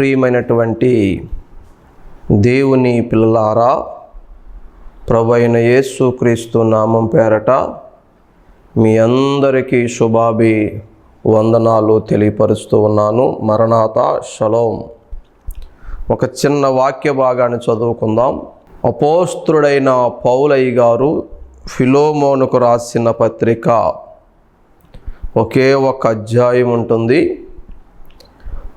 ప్రియమైనటువంటి దేవుని పిల్లలారా ప్రభు అయిన యేసు క్రీస్తు నామం పేరట మీ అందరికీ శుభాభి వందనాలు తెలియపరుస్తూ ఉన్నాను. మరణాత షలోం. ఒక చిన్న వాక్య భాగాన్ని చదువుకుందాం. అపోస్త్రుడైన పౌలయ్య గారు ఫిలోమోనుకు రాసిన పత్రిక ఒకే ఒక అధ్యాయం ఉంటుంది.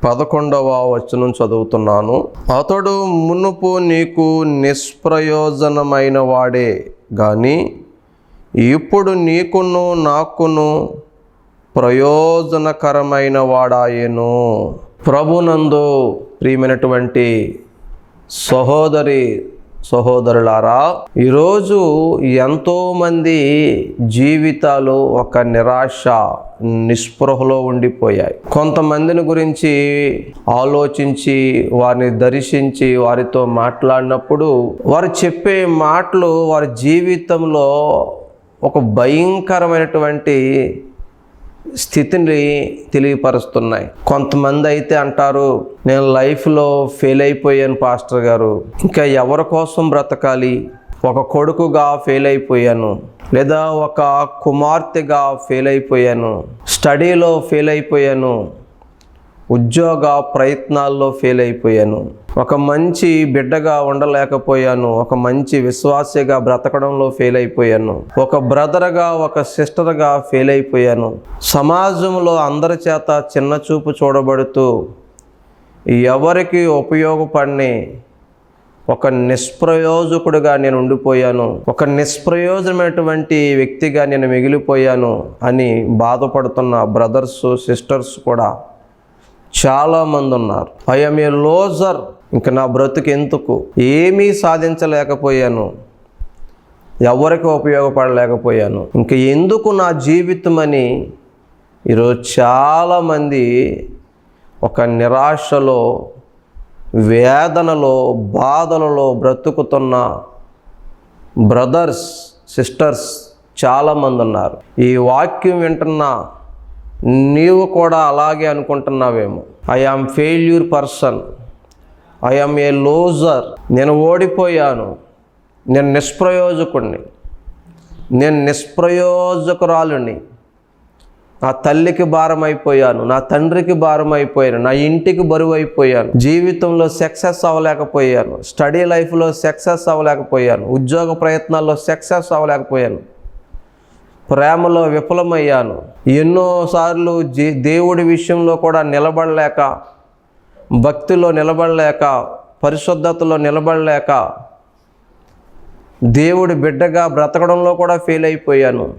పదకొండవ వచనం చదువుతున్నాను. అతడు మునుపు నీకు నిష్ప్రయోజనమైన వాడే కానీ ఇప్పుడు నీకును నాకును ప్రయోజనకరమైన వాడాయేను. ప్రభునందు ప్రియమైనటువంటి సహోదరి సహోదరులారా ఈరోజు ఎంతోమంది జీవితాలు ఒక నిరాశ నిస్పృహలో ఉండిపోయాయి. కొంతమందిని గురించి ఆలోచించి వారిని దర్శించి వారితో మాట్లాడినప్పుడు వారు చెప్పే మాటలు వారి జీవితంలో ఒక భయంకరమైనటువంటి స్థితిని తెలియపరుస్తున్నాయి. కొంతమంది అయితే అంటారు నేను లైఫ్లో ఫెయిల్ అయిపోయాను పాస్టర్ గారు. ఇంకా ఎవరి కోసం బ్రతకాలి? ఒక కొడుకుగా ఫెయిల్ అయిపోయాను. లేదా ఒక కుమార్తెగా ఫెయిల్ అయిపోయాను. స్టడీలో ఫెయిల్ అయిపోయాను. ఉద్యోగ ప్రయత్నాల్లో ఫెయిల్ అయిపోయాను. ఒక మంచి బిడ్డగా ఉండలేకపోయాను ఒక మంచి విశ్వాసగా బ్రతకడంలో ఫెయిల్ అయిపోయాను ఒక బ్రదర్గా ఒక సిస్టర్గా ఫెయిల్ అయిపోయాను. సమాజంలో అందరి చేత చిన్న చూపు చూడబడుతూ ఎవరికి ఉపయోగపడని ఒక నిష్ప్రయోజకుడిగా నేను ఉండిపోయాను ఒక నిష్ప్రయోజనమైనటువంటి వ్యక్తిగా నేను మిగిలిపోయాను అని బాధపడుతున్న బ్రదర్స్ సిస్టర్స్ కూడా చాలామంది ఉన్నారు. ఐఎమ్ ఏ లోజర్ ఇంక నా బ్రతుకు ఎందుకు ఏమీ సాధించలేకపోయాను. ఎవరికి ఉపయోగపడలేకపోయాను. ఇంక ఎందుకు నా జీవితం అని ఈరోజు చాలామంది ఒక నిరాశలో వేదనలో బాధలలో బ్రతుకుతున్న బ్రదర్స్ సిస్టర్స్ చాలామంది ఉన్నారు. ఈ వాక్యం వింటున్న నీవు కూడా అలాగే అనుకుంటున్నావేమో. I am failure person. I'm a loser నేను ఓడిపోయాను. నేను నిష్ప్రయోజకుడిని నేను నిష్ప్రయోజకురాలుని నా తల్లికి భారం అయిపోయాను నా తండ్రికి భారం అయిపోయాను నా ఇంటికి బరువు అయిపోయాను జీవితంలో సక్సెస్ అవ్వలేకపోయాను. స్టడీ లైఫ్లో సక్సెస్ అవ్వలేకపోయాను. ఉద్యోగ ప్రయత్నాల్లో సక్సెస్ అవ్వలేకపోయాను. ప్రేమలో విఫలమయ్యాను. ఎన్నోసార్లు జీ దేవుడి విషయంలో కూడా నిలబడలేక భక్తిలో నిలబడలేక పరిశుద్ధతలో నిలబడలేక దేవుడి బిడ్డగా బ్రతకడంలో కూడా ఫెయిల్ అయిపోయాను.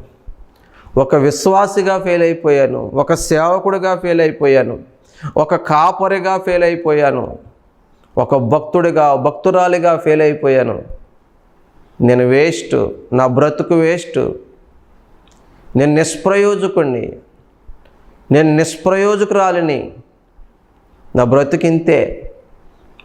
ఒక విశ్వాసిగా ఫెయిల్ అయిపోయాను. ఒక సేవకుడిగా ఫెయిల్ అయిపోయాను. ఒక కాపరిగా ఫెయిల్ అయిపోయాను. ఒక భక్తుడిగా భక్తురాలిగా ఫెయిల్ అయిపోయాను. నేను వేస్ట్ నా బ్రతుకు వేస్ట్ నేను నిష్ప్రయోజకుడిని నేను నిష్ప్రయోజకురాలిని. నా బ్రతికింతే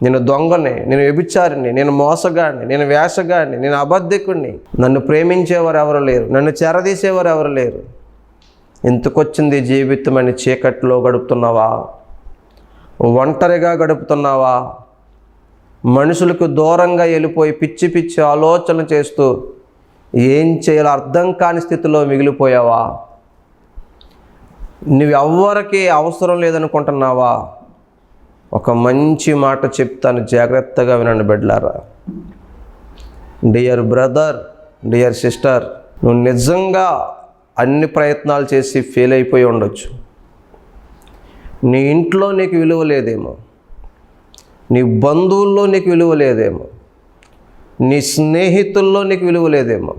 నేను దొంగని నేను వ్యభిచారిని నేను మోసగాడిని నేను వేషగాడిని నేను అబద్ధికుడిని నన్ను ప్రేమించేవారు ఎవరు లేరు నన్ను చెరదీసేవారు ఎవరు లేరు. ఎందుకొచ్చింది జీవితం అని చీకట్లో గడుపుతున్నావా? ఒంటరిగా గడుపుతున్నావా? మనుషులకు దూరంగా వెళ్ళిపోయి పిచ్చి పిచ్చి ఆలోచన చేస్తూ ఏం చేయాలో అర్థం కాని స్థితిలో మిగిలిపోయావా? నువ్వు ఎవ్వరికి అవసరం లేదనుకుంటున్నావా? ఒక మంచి మాట చెప్తాను. జాగ్రత్తగా వినండి బిడ్డలారా. డియర్ బ్రదర్ డియర్ సిస్టర్ నువ్వు నిజంగా అన్ని ప్రయత్నాలు చేసి ఫెయిల్ అయిపోయి ఉండొచ్చు. నీ ఇంట్లో నీకు విలువ లేదేమో. నీ బంధువుల్లో నీకు విలువ లేదేమో. నీ స్నేహితుల్లో నీకు విలువ లేదేమో.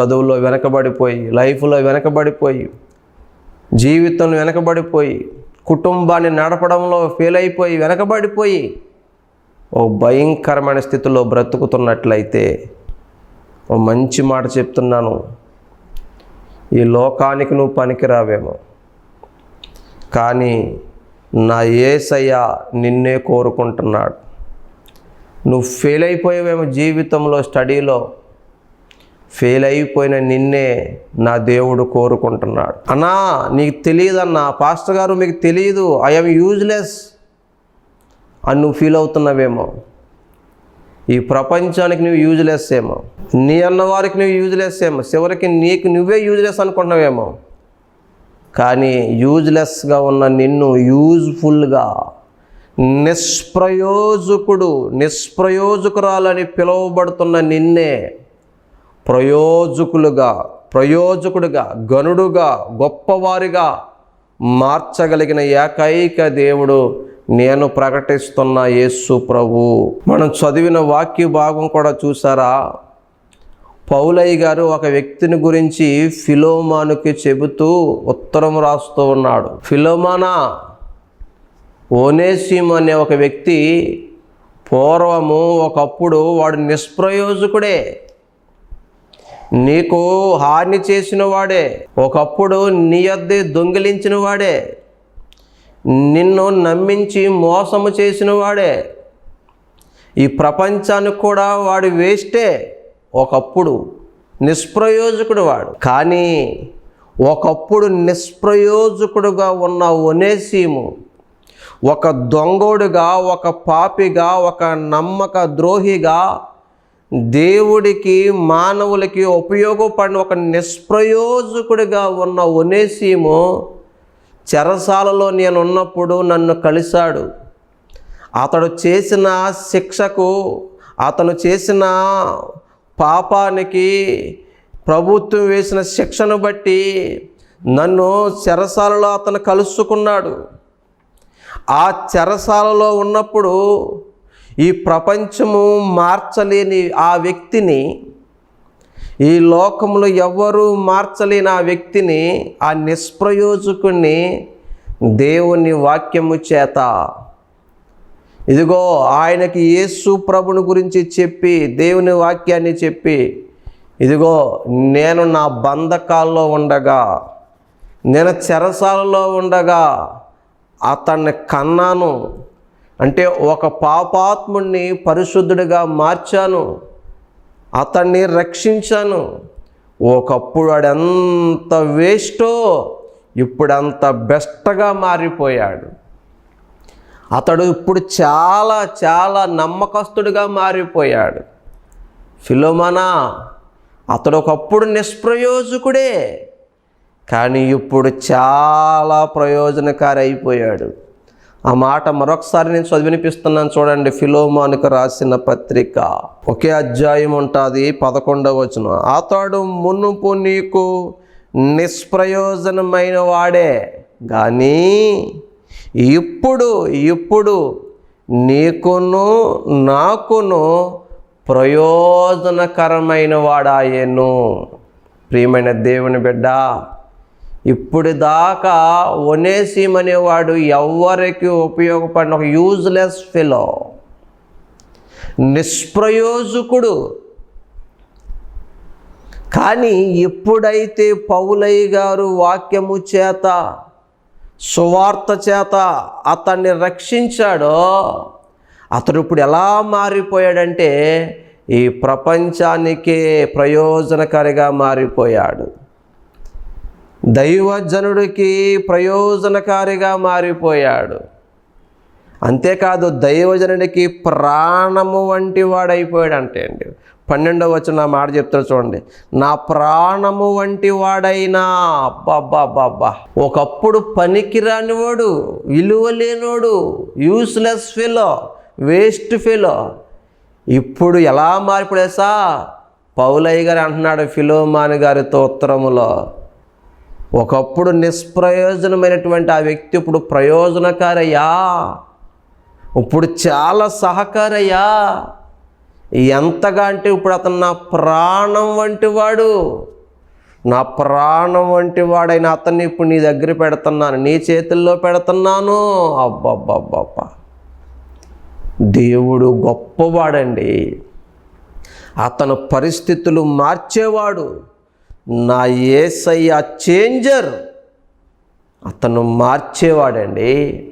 చదువులో వెనకబడిపోయి లైఫ్లో వెనకబడిపోయి జీవితంలో వెనకబడిపోయి కుటుంబాన్ని నడపడంలో ఫెయిల్ అయిపోయి వెనకబడిపోయి ఓ భయంకరమైన స్థితిలో బ్రతుకుతున్నట్లయితే ఓ మంచి మాట చెప్తున్నాను. ఈ లోకానికి నువ్వు పనికిరావేమో. కానీ నా ఏసయ్య నిన్నే కోరుకుంటున్నాడు. నువ్వు ఫెయిల్ అయిపోయావేమో జీవితంలో స్టడీలో ఫెయిల్ అయిపోయిన నిన్నే నా దేవుడు కోరుకుంటున్నాడు. అన్నా నీకు తెలియదన్నా పాస్టర్ గారు మీకు తెలియదు ఐఎమ్ యూజ్లెస్ అని నువ్వు ఫీల్ అవుతున్నావేమో. ఈ ప్రపంచానికి నువ్వు యూజ్లెస్ ఏమో. నీ అన్న వారికి నువ్వు యూజ్లెస్ ఏమో. చివరికి నీకు నువ్వే యూజ్లెస్ అనుకుంటున్నావేమో. కానీ యూజ్లెస్గా ఉన్న నిన్ను యూజ్ఫుల్గా నిష్ప్రయోజకుడు నిష్ప్రయోజకురాలని పిలువబడుతున్న నిన్నే ప్రయోజకులుగా ప్రయోజకుడుగా గనుడుగా గొప్పవారిగా మార్చగలిగిన ఏకైక దేవుడు నేను ప్రకటిస్తున్న యేసు ప్రభు. మనం చదివిన వాక్య భాగం కూడా చూసారా? పౌలయ్య గారు ఒక వ్యక్తిని గురించి ఫిలోమానుకి చెబుతూ ఉత్తరం రాస్తూ ఉన్నాడు. ఫిలోమానా ఓనేసిం అనే ఒక వ్యక్తి పూర్వము ఒకప్పుడు వాడు నిష్ప్రయోజకుడే. నీకు హాని చేసిన వాడే. ఒకప్పుడు నీ అద్దె దొంగిలించిన వాడే. నిన్ను నమ్మించి మోసము చేసిన వాడే. ఈ ప్రపంచానికి కూడా వాడు వేస్టే ఒకప్పుడు నిష్ప్రయోజకుడు వాడు. కానీ ఒకప్పుడు నిష్ప్రయోజకుడుగా ఉన్న ఒనేసీము ఒక దొంగోడుగా ఒక పాపిగా ఒక నమ్మక ద్రోహిగా దేవుడికి మానవులకి ఉపయోగపడిన ఒక నిష్ప్రయోజకుడిగా ఉన్న ఒనేసీము చెరసాలలో నేను ఉన్నప్పుడు నన్ను కలిశాడు. అతడు చేసిన శిక్షకు అతను చేసిన పాపానికి ప్రభుత్వం వేసిన శిక్షను బట్టి నన్ను చెరసాలలో అతను కలుసుకున్నాడు. ఆ చెరసాలలో ఉన్నప్పుడు ఈ ప్రపంచము మార్చలేని ఆ వ్యక్తిని ఈ లోకంలో ఎవ్వరూ మార్చలేని ఆ వ్యక్తిని ఆ నిష్ప్రయోజకుణ్ణి దేవుని వాక్యము చేత. ఇదిగో ఆయనకి యేసు ప్రభుని గురించి చెప్పి దేవుని వాక్యాన్ని చెప్పి ఇదిగో నేను నా బంధకాల్లో ఉండగా నేను చెరసాలలో ఉండగా అతన్ని కన్నాను. అంటే ఒక పాపాత్ముడిని పరిశుద్ధుడిగా మార్చాను అతన్ని రక్షించాను. ఒకప్పుడు ఆడెంత వేస్టో ఇప్పుడు అంత బెస్ట్గా మారిపోయాడు. అతడు ఇప్పుడు చాలా చాలా నమ్మకస్తుడిగా మారిపోయాడు. ఫిలోమనా అతడు ఒకప్పుడు నిష్ప్రయోజకుడే కానీ ఇప్పుడు చాలా ప్రయోజనకారి అయిపోయాడు ఆ మాట మరొకసారి నేను చదివినిపిస్తున్నాను చూడండి. ఫిలోమానికి రాసిన పత్రిక. ఒకే అధ్యాయం ఉంటుంది పదకొండవ వచనం. అతడు మునుపు నీకు నిష్ప్రయోజనమైన వాడే. కానీ ఇప్పుడు ఇప్పుడు నీకును నాకును ప్రయోజనకరమైన వాడాయేను. ప్రియమైన దేవుని బిడ్డ ఇప్పుడు దాకా ఒనేసిం అనేవాడు ఎవరికి ఉపయోగపడిన. ఒక యూజ్లెస్ ఫిలో నిష్ప్రయోజకుడు. కానీ ఎప్పుడైతే పౌలయ్య గారు వాక్యము చేత సువార్త చేత అతన్ని రక్షించాడో అతడు ఇప్పుడు ఎలా మారిపోయాడంటే ఈ ప్రపంచానికే ప్రయోజనకారిగా మారిపోయాడు. దైవజనుడికి ప్రయోజనకారిగా మారిపోయాడు. అంతేకాదు దైవజనుడికి ప్రాణము వంటి వాడైపోయాడు అంటే అండి పన్నెండవ వచ్చిన నా మాట చెప్తారు చూడండి. నా ప్రాణము వంటి వాడైనా అబ్బాబ్బాబ్బా ఒకప్పుడు పనికిరాని వాడు విలువ లేనోడు యూస్లెస్ ఫెలో వేస్ట్ ఫెలో ఇప్పుడు ఎలా మారిపోయేసా పౌలయ్య గారు అంటున్నాడు ఫిలోమాని గారితో ఉత్తరములో ఒకప్పుడు నిష్ప్రయోజనమైనటువంటి ఆ వ్యక్తి ఇప్పుడు ప్రయోజనకారయ్యా. ఇప్పుడు చాలా సహకారయ్యా. ఎంతగా అంటే ఇప్పుడు అతను నా ప్రాణం వంటి వాడు. నా ప్రాణం వంటి వాడైన అతన్ని ఇప్పుడు నీ దగ్గర పెడుతున్నాను నీ చేతుల్లో పెడుతున్నాను. అబ్బబ్బబ్బబ్బా. దేవుడు గొప్పవాడండి. అతను పరిస్థితులు మార్చేవాడు. నా ఏసయ్య చేంజర్. అతను మార్చేవాడండి.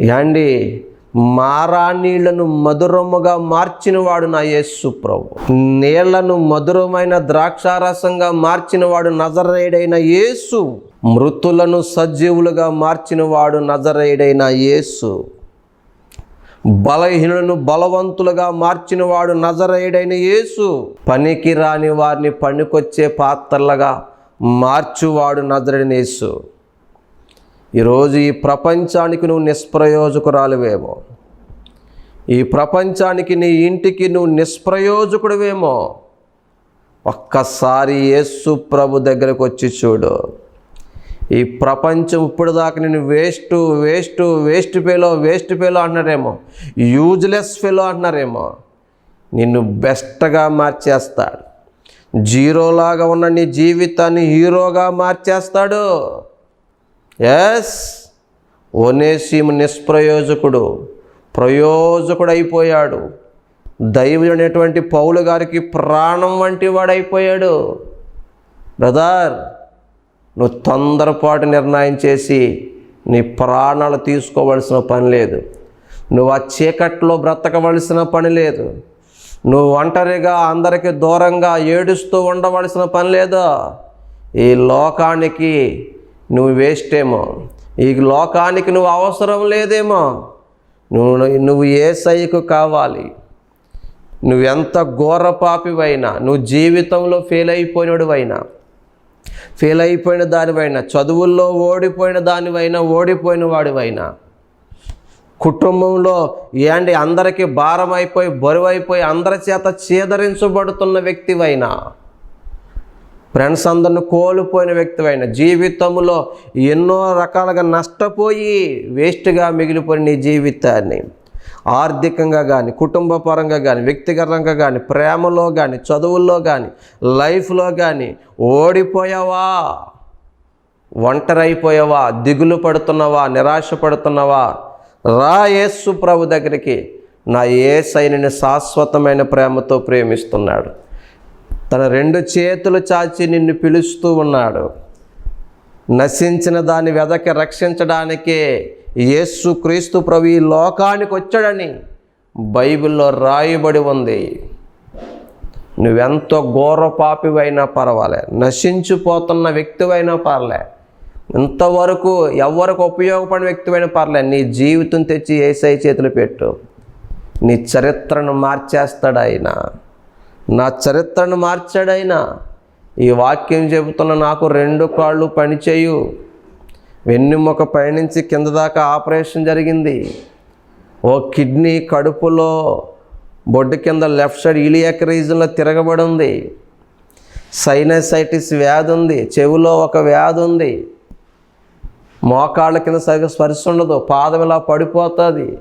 యాండి మారాణీళ్ళను మధురముగా మార్చినవాడు నా యేసు ప్రభు. నీళ్ళను మధురమైన ద్రాక్షారసంగా మార్చినవాడు నజరేయుడైన యేసు. మృతులను సజీవులుగా మార్చినవాడు నజరేయుడైన యేసు. బలహీనులను బలవంతులుగా మార్చినవాడు నజరేయుడైన యేసు. పనికి రాని వారిని పనికొచ్చే పాత్రలుగా మార్చువాడు నజరైన యేసు. ఈరోజు ఈ ప్రపంచానికి నువ్వు నిష్ప్రయోజకురాలువేమో. ఈ ప్రపంచానికి నీ ఇంటికి నువ్వు నిష్ప్రయోజకుడివేమో. ఒక్కసారి యేసు ప్రభు దగ్గరకు వచ్చి చూడు. ఈ ప్రపంచం ఇప్పుడు దాకా నేను waste waste waste fellow waste fellow అంటున్నారేమో. Useless fellow అంటున్నారేమో. నిన్ను బెస్ట్గా మార్చేస్తాడు. జీరోలాగా ఉన్న నీ జీవితాన్ని హీరోగా మార్చేస్తాడు. ఎస్ ఒనేసీము నిష్ప్రయోజకుడు ప్రయోజకుడు అయిపోయాడు దైవమైనటువంటి పౌలు గారికి ప్రాణం వంటి వాడైపోయాడు. బ్రదర్ నువ్వు తొందరపాటు నిర్ణయం చేసి నీ ప్రాణాలు తీసుకోవలసిన పని లేదు. నువ్వు ఆ చీకట్లో బ్రతకవలసిన పని లేదు. నువ్వు ఒంటరిగా అందరికీ దూరంగా ఏడుస్తూ ఉండవలసిన పని లేదా. ఈ లోకానికి నువ్వు వేస్ట్ ఏమో ఈ లోకానికి నువ్వు అవసరం లేదేమో. నువ్వు నువ్వు ఏ సైకు కావాలి. నువ్వెంత ఘోర పాపివైనా నువ్వు జీవితంలో ఫెయిల్ అయిపోయినడువైనా ఫెయిల్ అయిపోయిన దానివైనా చదువుల్లో ఓడిపోయిన దానివైనా ఓడిపోయిన వాడివైనా కుటుంబంలో ఏంటి అందరికీ భారం అయిపోయి బరువైపోయి అందరి చేత చేదరించబడుతున్న వ్యక్తివైనా ఫ్రెండ్స్ అందరిని కోల్పోయిన వ్యక్తివైన జీవితంలో ఎన్నో రకాలుగా నష్టపోయి వేస్ట్గా మిగిలిపోయిన నీ జీవితాన్ని. ఆర్థికంగా కానీ కుటుంబ పరంగా కానీ వ్యక్తిగతంగా కానీ ప్రేమలో కానీ చదువుల్లో కానీ లైఫ్లో కానీ ఓడిపోయావా? ఒంటరైపోయావా? దిగులు పడుతున్నావా? నిరాశ పడుతున్నావా? రా యేసు ప్రభు దగ్గరికి నా ఏసైని శాశ్వతమైన ప్రేమతో ప్రేమిస్తున్నాడు. తన రెండు చేతులు చాచి నిన్ను పిలుస్తూ ఉన్నాడు. నశించిన దాన్ని వెదక రక్షించడానికే యేసు క్రీస్తు ప్రభు ఈ లోకానికి వచ్చాడని బైబిల్లో రాయబడి ఉంది. నువ్వెంత ఘోర పాపివైనా పర్వాలే నశించిపోతున్న వ్యక్తివైనా పర్లే ఇంతవరకు ఎవరికి ఉపయోగపడిన వ్యక్తివైనా పర్లే నీ జీవితం తెచ్చి ఏసై చేతులు పెట్టు. నీ చరిత్రను మార్చేస్తాడు ఆయన. నా చరిత్రను మార్చాడైనా ఈ వాక్యం చెబుతున్న నాకు రెండు కాళ్ళు పనిచేయు. వెన్నుముక పైనుంచి కింద దాకా ఆపరేషన్ జరిగింది. ఓ కిడ్నీ కడుపులో బొడ్డు కింద లెఫ్ట్ సైడ్ ఇలియక్ రీజన్లో తిరగబడి ఉంది సైనసైటిస్ వ్యాధి ఉంది చెవిలో ఒక వ్యాధి ఉంది మోకాళ్ళ కింద సరిగ్గా స్పర్శ ఉండదు. పాదం ఇలా పడిపోతుంది.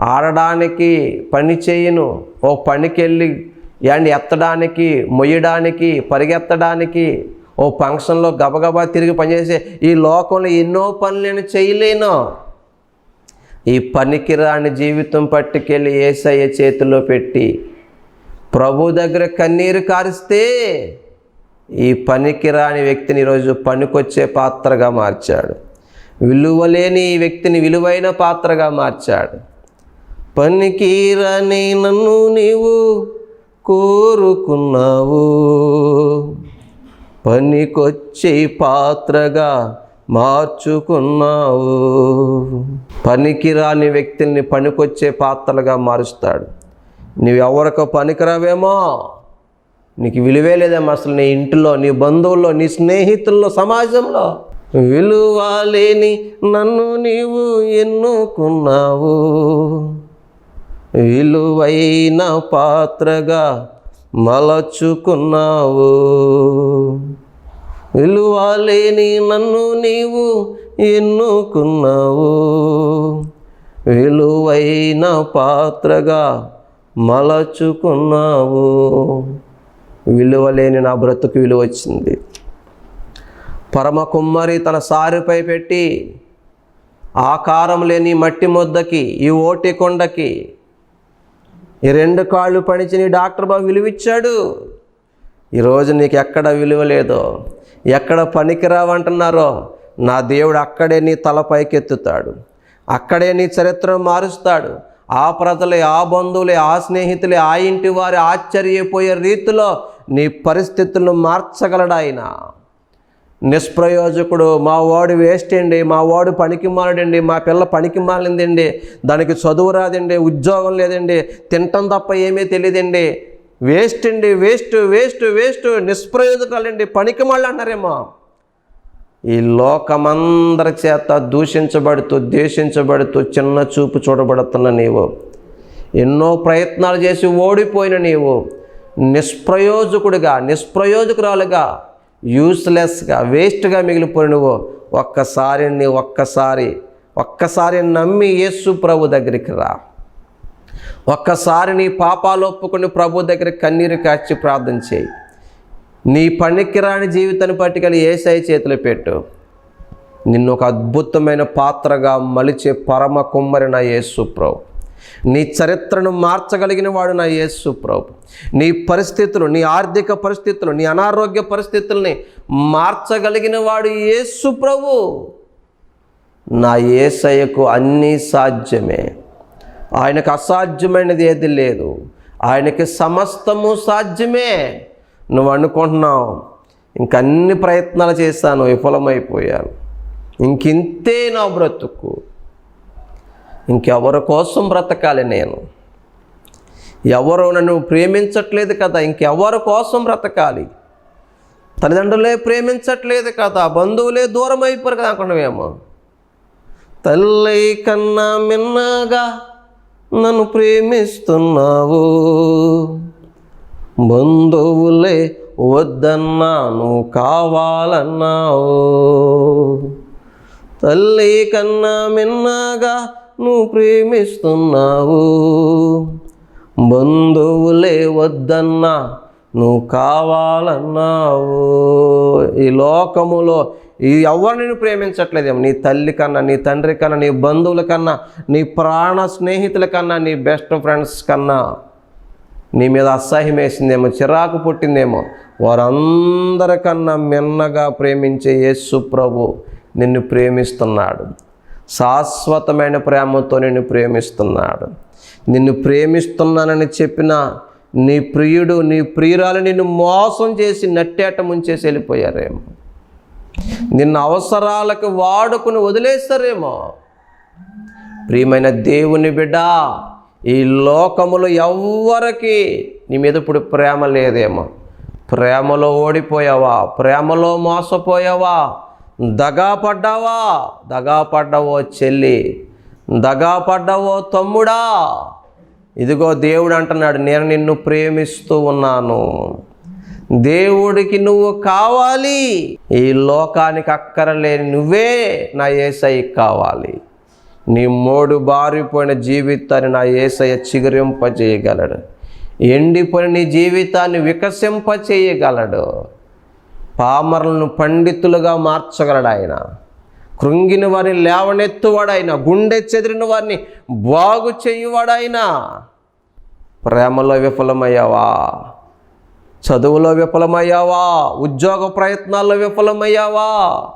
ఆడడానికి పని చేయను. ఓ పనికి వెళ్ళి యాండి ఎత్తడానికి మొయ్యడానికి పరిగెత్తడానికి ఓ ఫంక్షన్లో గబగబా తిరిగి పనిచేసే ఈ లోకంలో ఎన్నో పనులు నేను చేయలేను. ఈ పనికిరాని జీవితం పట్టుకెళ్ళి ఏసయ్య చేతిలో పెట్టి ప్రభు దగ్గర కన్నీరు కారిస్తే ఈ పనికిరాని వ్యక్తిని ఈరోజు పనికొచ్చే పాత్రగా మార్చాడు. విలువలేని ఈ వ్యక్తిని విలువైన పాత్రగా మార్చాడు. పనికిరాని నన్ను నీవు కోరుకున్నావు. పనికొచ్చి పాత్రగా మార్చుకున్నావు. పనికిరాని వ్యక్తుల్ని పనికొచ్చే పాత్రలుగా మారుస్తాడు. నువ్వు పనికిరావేమో? నీకు విలువే లేదేమో అసలు నీ ఇంటిలో నీ బంధువుల్లో నీ స్నేహితుల్లో సమాజంలో. విలువ లేని నన్ను నీవు ఎన్నుకున్నావు. విలువైన పాత్రగా మలచుకున్నావు. విలువ లేని నన్ను నీవు ఎన్నుకున్నావు. విలువైన పాత్రగా మలచుకున్నావు. విలువలేని నా బ్రతుకు విలువ వచ్చింది పరమ కుమ్మరి తన సారిపై పెట్టి ఆకారం లేని మట్టి ముద్దకి ఈ ఓటి కొండకి ఈ రెండు కాళ్ళు పడిచి నీ డాక్టర్ బాబు విలువిచ్చాడు. ఈరోజు నీకు ఎక్కడ విలువ లేదో ఎక్కడ పనికిరావంటున్నారో నా దేవుడు అక్కడే నీ తల పైకెత్తుతాడు. అక్కడే నీ చరిత్రను మారుస్తాడు. ఆ ప్రజలే ఆ బంధువులే ఆ స్నేహితులే ఆ ఇంటి వారి ఆశ్చర్యపోయే రీతిలో నీ పరిస్థితులను మార్చగలడు ఆయన నిష్ప్రయోజకుడు. మా వాడు వేస్ట్ అండి మా వాడు పనికి మాలడండి మా పిల్ల పనికి మాలిందండి దానికి చదువు రాదండి ఉద్యోగం లేదండి తింటం తప్ప ఏమీ తెలియదండి వేస్ట్ అండి వేస్ట్ వేస్ట్ వేస్ట్ నిష్ప్రయోజకాలండి పనికి మాళ్ళు అంటారేమో ఈ లోకమందరి చేత దూషించబడుతూ ద్వేషించబడుతూ చిన్న చూపు చూడబడుతున్న నీవు. ఎన్నో ప్రయత్నాలు చేసి ఓడిపోయిన నీవు. నిష్ప్రయోజకుడిగా నిష్ప్రయోజకురాలుగా. యూస్లెస్గా వేస్ట్గా మిగిలిపోయిన ఒక్కసారి ఒక్కసారి ఒక్కసారి నమ్మి యేసు ప్రభు దగ్గరికి రా. ఒక్కసారి నీ పాపాలు ఒప్పుకొని ప్రభు దగ్గర కన్నీరు కాచి ప్రార్థన చేయి. నీ పనికిరాని జీవితాన్ని పట్టుకెళ్ళి ఏసై చేతిలో పెట్టు. నిన్ను ఒక అద్భుతమైన పాత్రగా మలిచే పరమ కుమ్మరి నా యేసు ప్రభు. నీ చరిత్రను మార్చగలిగిన వాడు నా యేసు ప్రభు. నీ పరిస్థితులు నీ ఆర్థిక పరిస్థితులు నీ అనారోగ్య పరిస్థితుల్ని మార్చగలిగిన వాడు యేసు ప్రభు. నా ఏసయ్యకు అన్నీ సాధ్యమే. ఆయనకు అసాధ్యమైనది ఏది లేదు. ఆయనకి సమస్తము సాధ్యమే. నువ్వు అనుకుంటున్నావు ఇంకన్ని ప్రయత్నాలు చేశాను విఫలమైపోయాను. ఇంకింతే నా బ్రతుకు. ఇంకెవరి కోసం బ్రతకాలి నేను? ఎవరు నన్ను ప్రేమించట్లేదు కదా ఇంకెవరి కోసం బ్రతకాలి? తల్లిదండ్రులే ప్రేమించట్లేదు కదా బంధువులే దూరం అయిపోరు కదా అనుకున్నామేమో తల్లి కన్నా మిన్నగా నన్ను ప్రేమిస్తున్నావు. బంధువులే వద్దన్నాను కావాలన్నావు. తల్లి కన్నా మిన్నగా నువ్వు ప్రేమిస్తున్నావు. బంధువులే వద్దన్నా నువ్వు కావాలన్నావు. ఈ లోకములో ఈ ఎవరు నేను ప్రేమించట్లేదేమో? నీ తల్లి కన్నా నీ తండ్రి కన్నా నీ బంధువుల కన్నా నీ ప్రాణ స్నేహితుల కన్నా నీ బెస్ట్ ఫ్రెండ్స్ కన్నా. నీ మీద అసహ్యం వేసిందేమో చిరాకు పుట్టిందేమో. వారందరికన్నా మిన్నగా ప్రేమించే యేసు ప్రభు నిన్ను ప్రేమిస్తున్నాడు. శాశ్వతమైన ప్రేమతో నిన్ను ప్రేమిస్తున్నాడు. నిన్ను ప్రేమిస్తున్నానని చెప్పిన నీ ప్రియుడు నీ ప్రియురాలు నిన్ను మోసం చేసి నట్టేట ముంచేసి వెళ్ళిపోయారేమో. నిన్న అవసరాలకు వాడుకుని వదిలేస్తారేమో. ప్రియమైన దేవుని బిడ్డ ఈ లోకములో ఎవ్వరికి నీ మీద ఇప్పుడు ప్రేమ లేదేమో. ప్రేమలో ఓడిపోయావా? ప్రేమలో మోసపోయావా? దగా పడ్డావా? దగా పడ్డావో చెల్లి. దగా పడ్డావో తమ్ముడా? ఇదిగో దేవుడు అంటున్నాడు నేను నిన్ను ప్రేమిస్తూ ఉన్నాను. దేవుడికి నువ్వు కావాలి. ఈ లోకానికి అక్కరలేని నువ్వే నా ఏసై కావాలి. నీ మోడు బారిపోయిన జీవితాన్ని నా ఏసయ్య చిగురింపజేయగలడు. ఎండిపోయిన నీ జీవితాన్ని వికసింపచేయగలడు పామరులను పండితులుగా మార్చగలడు ఆయన. కృంగిన వారిని లేవనెత్తువాడాయన గుండె చెదిరిన వారిని బాగు చేయువాడాయన ప్రేమలో విఫలమయ్యావా? చదువులో విఫలమయ్యావా? ఉద్యోగ ప్రయత్నాల్లో విఫలమయ్యావా?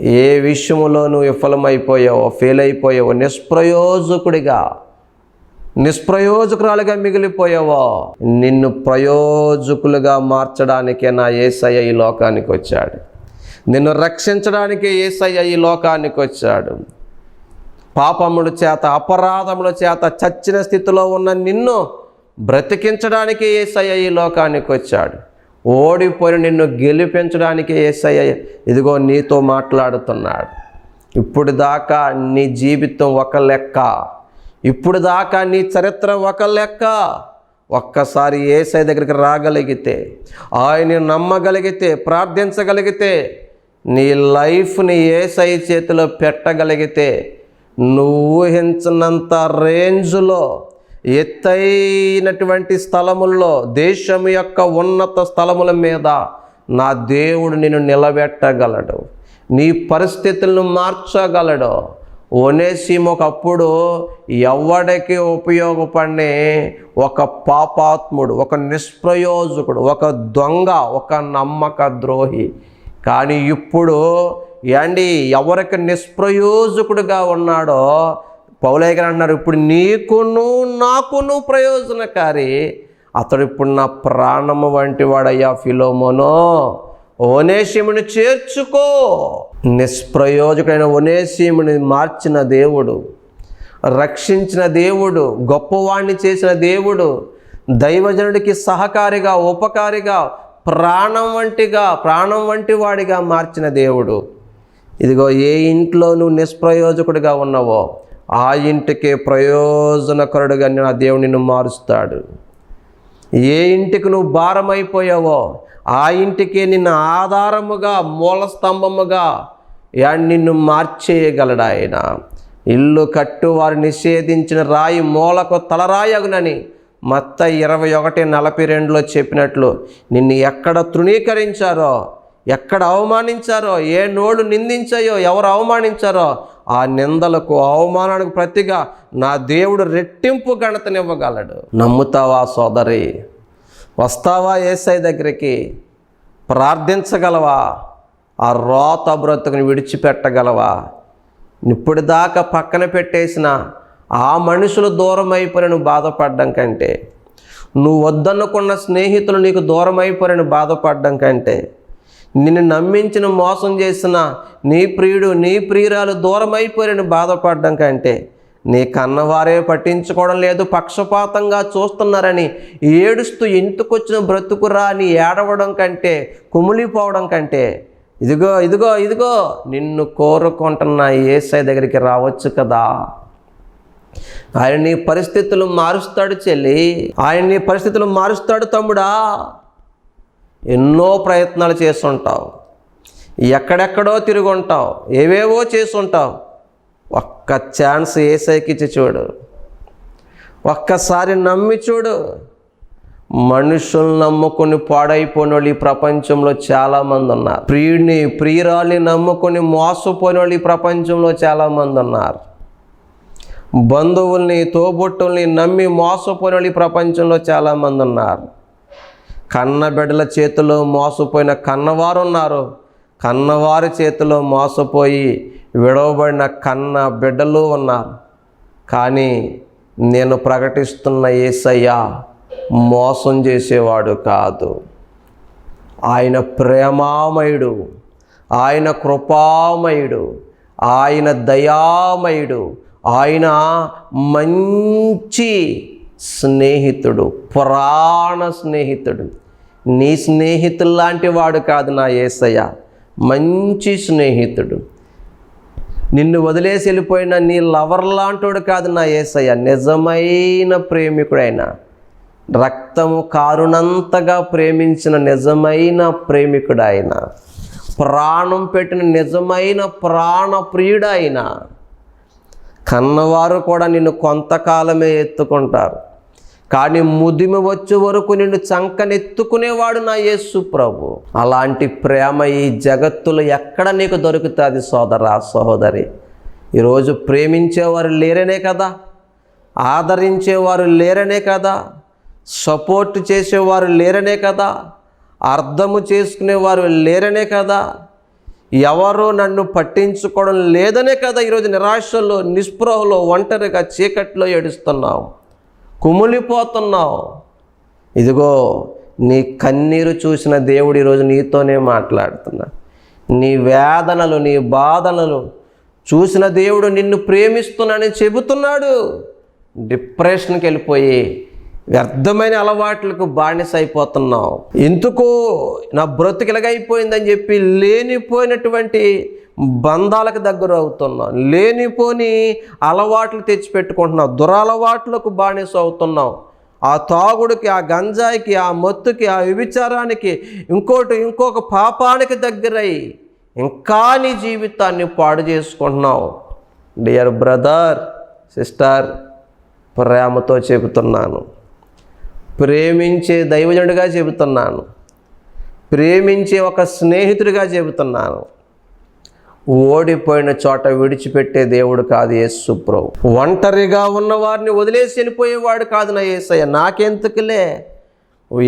ఏ విషయంలోనూ విఫలమైపోయావో ఫెయిల్ అయిపోయావో నిష్ప్రయోజకుడిగా నిష్ప్రయోజకురాలుగా మిగిలిపోయావో నిన్ను ప్రయోజకులుగా మార్చడానికే నా ఏసయ్య ఈ లోకానికి వచ్చాడు. నిన్ను రక్షించడానికే ఏసయ్య ఈ లోకానికి వచ్చాడు. పాపముల చేత అపరాధముల చేత చచ్చిన స్థితిలో ఉన్న నిన్ను బ్రతికించడానికి ఏసయ్య ఈ లోకానికి వచ్చాడు. ఓడిపోయిన నిన్ను గెలిపించడానికి ఏసయ్య ఇదిగో నీతో మాట్లాడుతున్నాడు. ఇప్పుడు దాకా నీ జీవితం ఒక లెక్క. ఇప్పుడు దాకా నీ చరిత్ర ఒక లెక్క. ఒక్కసారి ఏసై దగ్గరికి రాగలిగితే ఆయన నమ్మగలిగితే ప్రార్థించగలిగితే నీ లైఫ్ని ఏసై చేతిలో పెట్టగలిగితే నువ్వు ఊహించినంత రేంజ్లో ఎత్తైనటువంటి స్థలముల్లో దేశం యొక్క ఉన్నత స్థలముల మీద నా దేవుడు నిన్ను నిలబెట్టగలడు. నీ పరిస్థితులను మార్చగలడు. ఒకప్పుడు ఎవడికి ఉపయోగపడే ఒక పాపాత్ముడు ఒక నిష్ప్రయోజకుడు ఒక దొంగ ఒక నమ్మక ద్రోహి. కానీ ఇప్పుడు ఏండి ఎవరికి నిష్ప్రయోజకుడుగా ఉన్నాడో పౌలయ్య గారు అన్నారు ఇప్పుడు నీకును నాకును ప్రయోజనకారి. అతడు ఇప్పుడు నా ప్రాణము వంటి వాడయ్యా ఫిలోమోనో. ఒనేసిముని చేర్చుకో. నిష్ప్రయోజకుడైన ఒనేసిముని మార్చిన దేవుడు రక్షించిన దేవుడు గొప్పవాణ్ణి చేసిన దేవుడు దైవజనుడికి సహకారిగా ఉపకారిగా ప్రాణం వంటిగా ప్రాణం వంటి వాడిగా మార్చిన దేవుడు. ఇదిగో ఏ ఇంట్లో నువ్వు నిష్ప్రయోజకుడిగా ఉన్నావో ఆ ఇంటికి ప్రయోజనకరుడుగా నా దేవుడు నిన్ను మారుస్తాడు. ఏ ఇంటికి నువ్వు భారమైపోయావో ఆ ఇంటికి నిన్ను ఆధారముగా మూల స్తంభముగా యా- నిన్ను మార్చేయగలడు ఆయన ఇల్లు కట్టు వారు నిషేధించిన రాయి మూలకు తలరాయగునని మత్త ఇరవై ఒకటి నలభై రెండులో చెప్పినట్లు నిన్ను ఎక్కడ తృణీకరించారో ఎక్కడ అవమానించారో ఏ నోళ్ళు నిందించాయో ఎవరు అవమానించారో ఆ నిందలకు అవమానానికి ప్రతిగా నా దేవుడు రెట్టింపు గణతనివ్వగలడు నమ్ముతావా సోదరి? వస్తావా ఏసై దగ్గరికి? ప్రార్థించగలవా? ఆ రోత బ్రతుకుని విడిచిపెట్టగలవా? ఇప్పటిదాకా దాకా పక్కన పెట్టేసిన ఆ మనుషులు దూరం అయిపోయిన బాధపడడం కంటే నువ్వు వద్దనుకున్న స్నేహితులు నీకు దూరం అయిపోయిన బాధపడడం కంటే నిన్ను నమ్మించిన మోసం చేసిన నీ ప్రియుడు నీ ప్రియురాలు దూరం అయిపోయిన బాధపడడం కంటే నీ కన్నవారే పట్టించుకోవడం లేదు పక్షపాతంగా చూస్తున్నారని ఏడుస్తూ ఇంటికొచ్చిన బ్రతుకురా అని ఏడవడం కంటే కుమిలిపోవడం కంటే ఇదిగో ఇదిగో ఇదిగో నిన్ను కోరుకుంటున్న ఏసై దగ్గరికి రావచ్చు కదా. ఆయన నీ పరిస్థితులు మారుస్తాడు చెల్లి. ఆయన నీ పరిస్థితులు మారుస్తాడు తమ్ముడా. ఎన్నో ప్రయత్నాలు చేస్తుంటావు ఎక్కడెక్కడో తిరుగుంటావు ఏవేవో చేస్తుంటావు ఒక్క ఛాన్స్ ఏసైకి ఇచ్చి చూడు. ఒక్కసారి నమ్మి చూడు. మనుషులు నమ్ముకొని పాడైపోయిన వాళ్ళు ఈ ప్రపంచంలో చాలామంది ఉన్నారు. ప్రియుడిని ప్రియురాల్ని నమ్ముకొని మోసపోయిన వాళ్ళు ఈ ప్రపంచంలో చాలామంది ఉన్నారు. బంధువుల్ని తోబుట్టుల్ని నమ్మి మోసపోయిన వాళ్ళు ఈ ప్రపంచంలో చాలామంది ఉన్నారు. కన్న బిడ్డల చేతిలో మోసపోయిన కన్నవారు ఉన్నారు. కన్నవారి చేతిలో మోసపోయి విడవబడిన కన్న బిడ్డలు ఉన్నారు. కానీ నేను ప్రకటిస్తున్న ఏసయ్య మోసం చేసేవాడు కాదు. ఆయన ప్రేమామయుడు ఆయన కృపామయుడు ఆయన దయామయుడు ఆయన మంచి స్నేహితుడు పురాణ స్నేహితుడు. నీ స్నేహితుల్లాంటి వాడు కాదు నా ఏసయ్య. మంచి స్నేహితుడు. నిన్ను వదిలేసి వెళ్ళిపోయిన నీ లవర్ లాంటోడు కాదు నా ఏసయ్య. నిజమైన ప్రేమికుడైన రక్తము కారునంతగా ప్రేమించిన నిజమైన ప్రేమికుడాయన ప్రాణం పెట్టిన నిజమైన ప్రాణ ప్రియుడు కన్నవారు కూడా నిన్ను కొంతకాలమే ఎత్తుకుంటారు. కానీ ముదిమి వచ్చే వరకు నిన్ను చంకనెత్తుకునేవాడు నా యేసు ప్రభు. అలాంటి ప్రేమ ఈ జగత్తులో ఎక్కడ నీకు దొరుకుతుంది సోదరా సహోదరి? ఈరోజు ప్రేమించేవారు లేరనే కదా? ఆదరించేవారు లేరనే కదా? సపోర్ట్ చేసేవారు లేరనే కదా? అర్థము చేసుకునేవారు లేరనే కదా? ఎవరు నన్ను పట్టించుకోవడం లేదనే కదా? ఈరోజు నిరాశలో నిస్పృహలో ఒంటరిగా చీకట్లో ఏడుస్తున్నావు. కుమిలిపోతున్నావు. ఇదిగో నీ కన్నీరు చూసిన దేవుడు ఈరోజు నీతోనే మాట్లాడుతున్నా. నీ వేదనలు నీ బాధనలు చూసిన దేవుడు నిన్ను ప్రేమిస్తున్నానని చెబుతున్నాడు. డిప్రెషన్కి వెళ్ళిపోయి వ్యర్థమైన అలవాట్లకు బానిస అయిపోతున్నావు ఎందుకు నా బ్రతుకు ఇలాగైపోయిందని చెప్పి లేనిపోయినటువంటి బంధాలకు దగ్గర అవుతున్నావు లేనిపోని అలవాట్లు తెచ్చిపెట్టుకుంటున్నావు దురలవాట్లకు బానిస అవుతున్నావు. ఆ తాగుడికి ఆ గంజాయికి ఆ మత్తుకి ఆ వ్యభిచారానికి ఇంకోటి ఇంకొక పాపానికి దగ్గరై ఇంకా నీ జీవితాన్ని పాడు చేసుకుంటున్నావు. డియర్ బ్రదర్ సిస్టర్ ప్రేమతో చెబుతున్నాను. ప్రేమించే దైవజనుడిగా చెబుతున్నాను. ప్రేమించే ఒక స్నేహితుడిగా చెబుతున్నాను. ఓడిపోయిన చోట విడిచిపెట్టే దేవుడు కాదు యేసు ప్రభు. ఒంటరిగా ఉన్న వారిని వదిలేసి వెళ్ళిపోయేవాడు కాదు నా ఏసయ్య. నాకెందుకులే?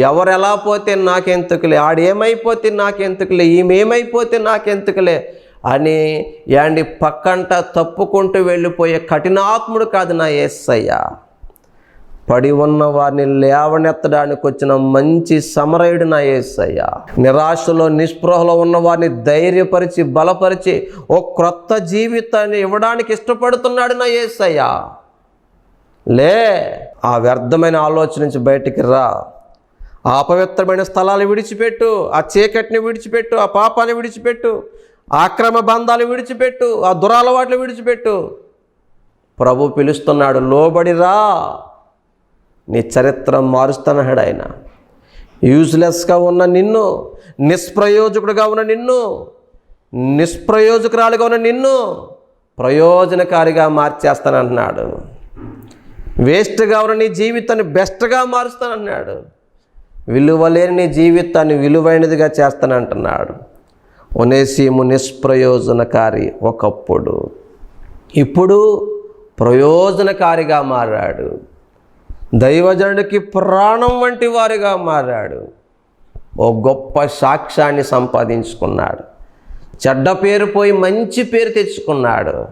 ఎవరు ఎలా పోతే నాకెందుకులే? ఆడేమైపోతే నాకెందుకులే? ఈమెమైపోతే నాకెందుకులే? అని యాండి పక్కంట తప్పుకుంటూ వెళ్ళిపోయే కఠినాత్ముడు కాదు నా యేసయ్య పడి ఉన్న వారిని లేవనెత్తడానికి వచ్చిన మంచి సమరయుడు నా యేసయ్య. నిరాశలో నిస్పృహలో ఉన్న వారిని ధైర్యపరిచి బలపరిచి ఓ క్రొత్త జీవితాన్ని ఇవ్వడానికి ఇష్టపడుతున్నాడు నా యేసయ్య. లే ఆ వ్యర్థమైన ఆలోచన నుంచి బయటికి రా. ఆ అపవిత్రమైన స్థలాలు విడిచిపెట్టు ఆ చీకటిని విడిచిపెట్టు ఆ పాపాన్ని విడిచిపెట్టు ఆక్రమ బంధాలు విడిచిపెట్టు ఆ దురాలవాట్లు విడిచిపెట్టు. ప్రభు పిలుస్తున్నాడు లోబడిరా నీ చరిత్ర మారుస్తానన్నాడు ఆయన. యూజ్లెస్గా ఉన్న నిన్ను నిష్ప్రయోజకుడుగా ఉన్న నిన్ను నిష్ప్రయోజకురాలుగా ఉన్న నిన్ను ప్రయోజనకారిగా మార్చేస్తానంటున్నాడు. వేస్ట్గా ఉన్న నీ జీవితాన్ని బెస్ట్గా మారుస్తానన్నాడు విలువలేని నీ జీవితాన్ని విలువైనదిగా చేస్తానంటున్నాడు. ఒనేసీము నిష్ప్రయోజనకారి ఒకప్పుడు. ఇప్పుడు ప్రయోజనకారిగా మారాడు. దైవజనుడికి ప్రాణం వంటి వారిగా మారాడు. ఓ గొప్ప సాక్ష్యాన్ని సంపాదించుకున్నాడు. చెడ్డ పేరు పోయి మంచి పేరు తెచ్చుకున్నాడు.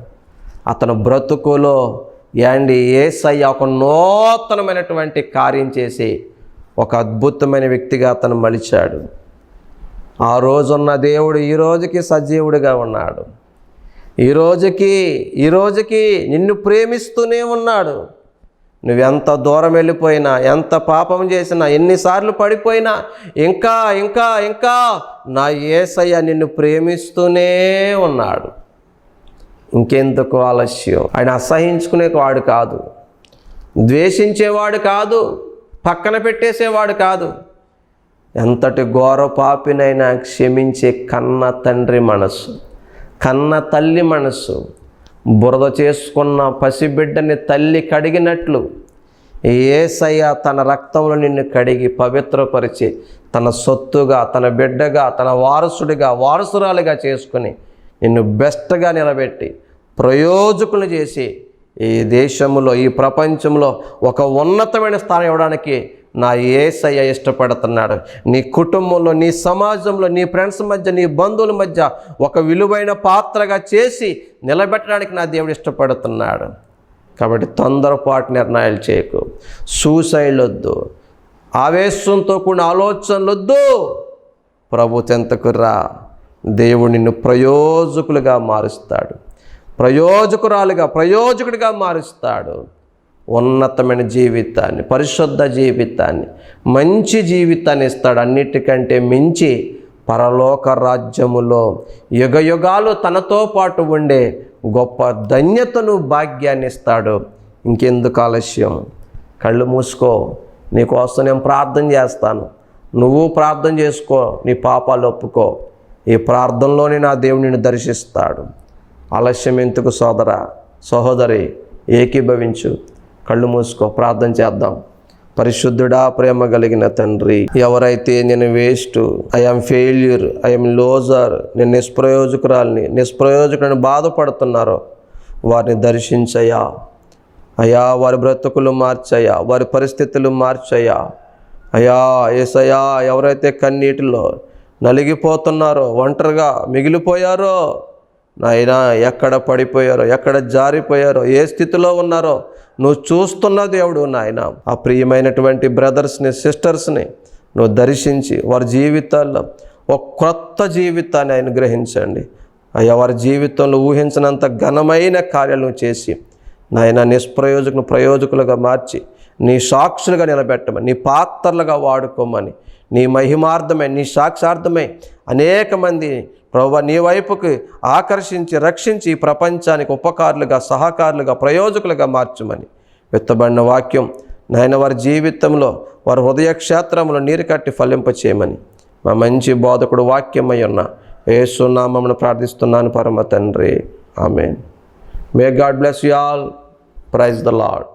అతను బ్రతుకులో యాండి ఏసయ్య ఒక నూతనమైనటువంటి కార్యం చేసి ఒక అద్భుతమైన వ్యక్తిగా అతను మలిచాడు. ఆ రోజున్న దేవుడు ఈ రోజుకి సజీవుడిగా ఉన్నాడు. ఈ రోజుకి ఈ రోజుకి నిన్ను ప్రేమిస్తూనే ఉన్నాడు. నువ్వెంత దూరం వెళ్ళిపోయినా ఎంత పాపం చేసినా ఎన్నిసార్లు పడిపోయినా ఇంకా ఇంకా ఇంకా నా ఏసయ్య నిన్ను ప్రేమిస్తూనే ఉన్నాడు. ఇంకెందుకు ఆలస్యం? ఆయన అసహించుకునే వాడు కాదు. ద్వేషించేవాడు కాదు. పక్కన పెట్టేసేవాడు కాదు. ఎంతటి ఘోర పాపినైనా క్షమించే కన్న తండ్రి మనసు కన్న తల్లి మనసు బురద చేసుకున్న పసిబిడ్డని తల్లి కడిగినట్లు ఏసయ్య తన రక్తంలో నిన్ను కడిగి పవిత్రపరిచి తన సొత్తుగా తన బిడ్డగా తన వారసుడిగా వారసురాలిగా చేసుకుని నిన్ను బెస్ట్గా నిలబెట్టి ప్రయోజకులు చేసి ఈ దేశంలో ఈ ప్రపంచంలో ఒక ఉన్నతమైన స్థానం ఇవ్వడానికి నా ఏసయ్య ఇష్టపడుతున్నాడు. నీ కుటుంబంలో నీ సమాజంలో నీ ఫ్రెండ్స్ మధ్య నీ బంధువుల మధ్య ఒక విలువైన పాత్రగా చేసి నిలబెట్టడానికి నా దేవుడు ఇష్టపడుతున్నాడు. కాబట్టి తొందరపాటు నిర్ణయాలు చేయకు. సూసైడ్ వద్దు. ఆవేశంతో కూడిన ఆలోచనలు వద్దు. ప్రభు చెంతకు రా. దేవుడు నిన్ను ప్రయోజకులుగా మారుస్తాడు. ప్రయోజకురాలుగా ప్రయోజకుడిగా మారుస్తాడు. ఉన్నతమైన జీవితాన్ని పరిశుద్ధ జీవితాన్ని మంచి జీవితాన్ని ఇస్తాడు. అన్నిటికంటే మించి పరలోక రాజ్యములో యుగయుగాలు తనతో పాటు ఉండే గొప్ప ధన్యతను భాగ్యాన్ని ఇస్తాడు. ఇంకెందుకు ఆలస్యం? కళ్ళు మూసుకో. నీకోసం నేను ప్రార్థన చేస్తాను. నువ్వు ప్రార్థన చేసుకో. నీ పాపాలు ఒప్పుకో. ఈ ప్రార్థనలోనే నా దేవుడిని దర్శిస్తాడు. ఆలస్యం ఎందుకు సోదర? సహోదరి ఏకీభవించు. కళ్ళు మూసుకో ప్రార్థన చేద్దాం. పరిశుద్ధుడా ప్రేమ కలిగిన తండ్రి ఎవరైతే నేను waste I'm failure I'm loser నేను నిష్ప్రయోజకురాల్ని నిష్ప్రయోజకుడిని బాధపడుతున్నారో వారిని దర్శించయా అయ్యా వారి బ్రతుకులు మార్చయా వారి పరిస్థితులు మార్చయా అయ్యా ఏసయ్యా ఎవరైతే కన్నీటిలో నలిగిపోతున్నారో ఒంటరిగా మిగిలిపోయారో నాయనా ఎక్కడ పడిపోయారో ఎక్కడ జారిపోయారో ఏ స్థితిలో ఉన్నారో నువ్వు చూస్తున్న దేవుడు నాయన. ఆ ప్రియమైనటువంటి బ్రదర్స్ని సిస్టర్స్ని నువ్వు దర్శించి వారి జీవితాల్లో ఒక క్రొత్త జీవితాన్ని ఆయన గ్రహించండి. అయ్యా వారి జీవితంలో ఊహించినంత ఘనమైన కార్యాలను చేసి నాయన నిష్ప్రయోజకులు ప్రయోజకులుగా మార్చి నీ సాక్షులుగా నిలబెట్టమని నీ పాత్రలుగా వాడుకోమని నీ మహిమార్థమై నీ సాక్షార్థమై అనేక మంది ప్రభు నీ వైపుకి ఆకర్షించి రక్షించి ప్రపంచానికి ఉపకారులుగా సహకారులుగా ప్రయోజకులుగా మార్చమని విత్తబడిన వాక్యం నాయన వారి జీవితంలో వారి హృదయక్షేత్రంలో నీరు కట్టి ఫలింపచేయమని మా మంచి బోధకుడు వాక్యమై ఉన్న ఏసునామమును ప్రార్థిస్తున్నాను పరమ తండ్రి. Amen. May God bless you all praise the lord